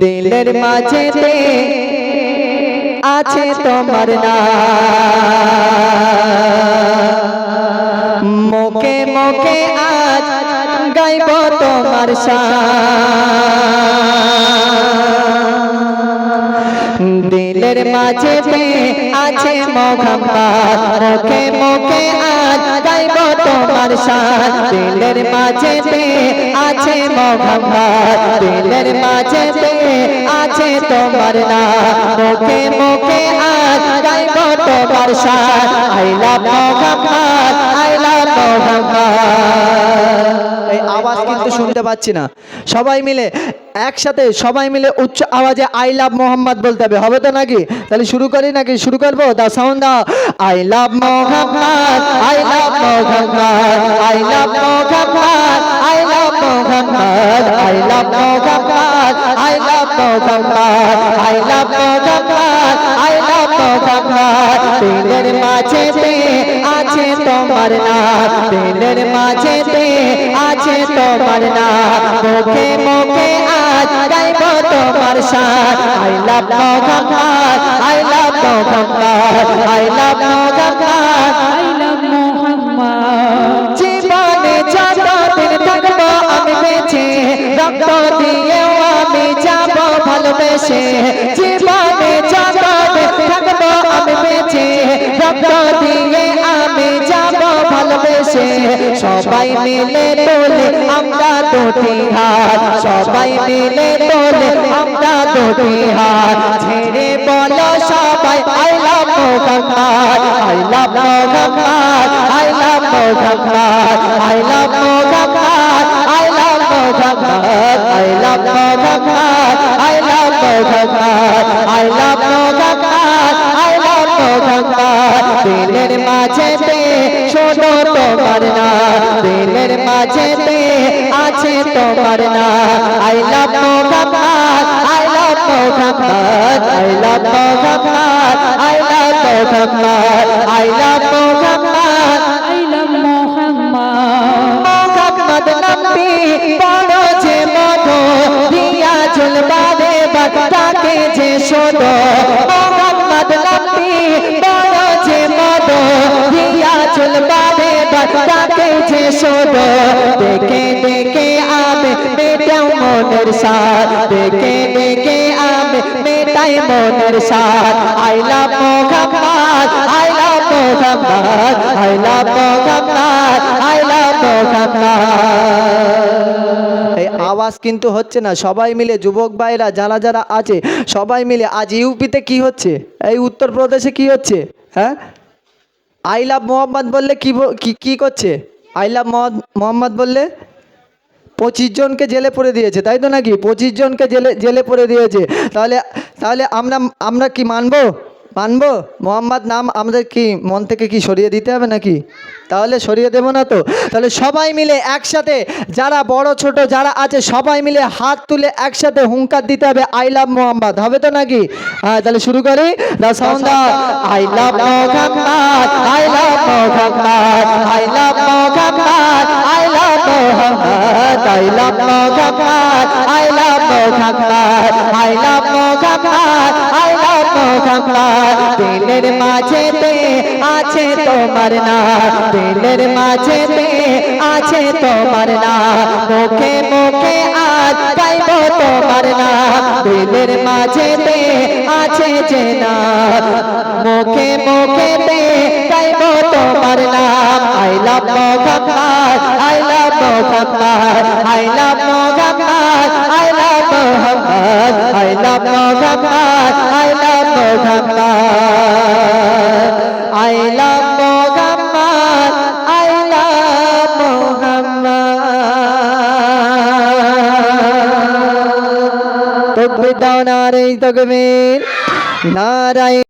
দিলের মাঝে আছে তোমার না মুখে মুখে আজ গাইব তোমার শান দিলের মাঝে আছে মোহাম্মদ। মুখে মুখে আজ গাইব তোমার শান। দিলের মাঝে আছে মোহাম্মদ। দিলের মাঝে আছে তোমার নাম। মুখে মুখে আজ গাইব তোমার শান। আই লাভ মোহাম্মদ, আই এই আওয়াজ কিন্তু শুনতে পাচ্ছি না সবাই মিলে একসাথে সবাই মিলে উচ্চ আওয়াজে আই লাভ মোহাম্মদ বলতে হবে হবে তো নাকি তাহলে শুরু করি নাকি শুরু করব দা সাউন্ড দাও I love Muhammad I love Muhammad I love Muhammad I love Muhammad I love Muhammad I love Muhammad I love Muhammad I love Muhammad দিলের মাঝে তোমার নাম দিলের মাঝে আছে তোমার নাম মুখে মুখে আজ গাইব তোমার শান I love Muhammad I love Muhammad I love Muhammad I love Muhammad জীবনে যতদিন থাকব আমি বেঁচে, রক্ত দিয়েও আমি যাব ভালোবেসে। জীবনে ভালোবেসে সবাই মিলে তোলে আমরা দুটি হাত। সবাই মিলে তোলে আমরা দুটি হাত। ছেড়ে বলো সবাই, I love Muhammad I love Muhammad I love Muhammad I love Muhammad I love Muhammad I love Muhammad I love Muhammad I love Muhammad I love Muhammad দিলের মাঝে তোমার না দিলের মাঝে আছে তোমার না I love Muhammad I love Muhammad I love Muhammad I love Muhammad I love Muhammad I love Muhammad Muhammad নবী বড় যে মধু দিয়া ঝুলবারে বাটাকে যে যে শোনো দেখে দেখে আবে মেটাও মনের সাথ দেখে দেখে আবে মেটাই মনের সাথ I love Muhammad, I love Muhammad, I love Muhammad, I love Muhammad. আওয়াজ কিন্তু হচ্ছে না, সবাই মিলে যুবক ভাইরা যারা যারা আছে, সবাই মিলে আজ ইউপিতে কি হচ্ছে? এই উত্তরপ্রদেশে কি হচ্ছে? হ্যাঁ? আই লাভ মোহাম্মদ বললে কি কি করছে? আই লাভ মোহাম্মদ বললে, পঁচিশ জনকে জেলে পড়ে দিয়েছে, তাই তো নাকি? পঁচিশ জনকে জেলে জেলে পড়ে দিয়েছে। তাহলে তাহলে আমরা আমরা কি মানবো? মানবো? মোহাম্মদ নাম আমাদের কি মন থেকে কি সরিয়ে দিতে হবে নাকি? তাহলে সরিয়ে দেবো না তো। তাহলে সবাই মিলে একসাথে, যারা বড়, ছোট, যারা আছে, সবাই মিলে হাত তুলে একসাথে হুঙ্কার দিতে হবে, আই লাভ মোহাম্মদ। হবে তো নাকি? হ্যাঁ তাহলে শুরু করি। Sound I love love love Muhammad, I love Muhammad, I love Muhammad, I love Muhammad, I love Muhammad. দিলের মাঝেতে আছে তোমার না দিলের মাঝেতে আছে তোমার না মুখে মুখে আজ গাইব তোমার না দিলের মাঝেতে আছে যে না মুখে মুখেতে গাইব তোমার না I love Muhammad Muhammad I love Muhammad I love Muhammad I love Muhammad I love Muhammad I love Muhammad I love Muhammad Tukbidana Rai Tukbir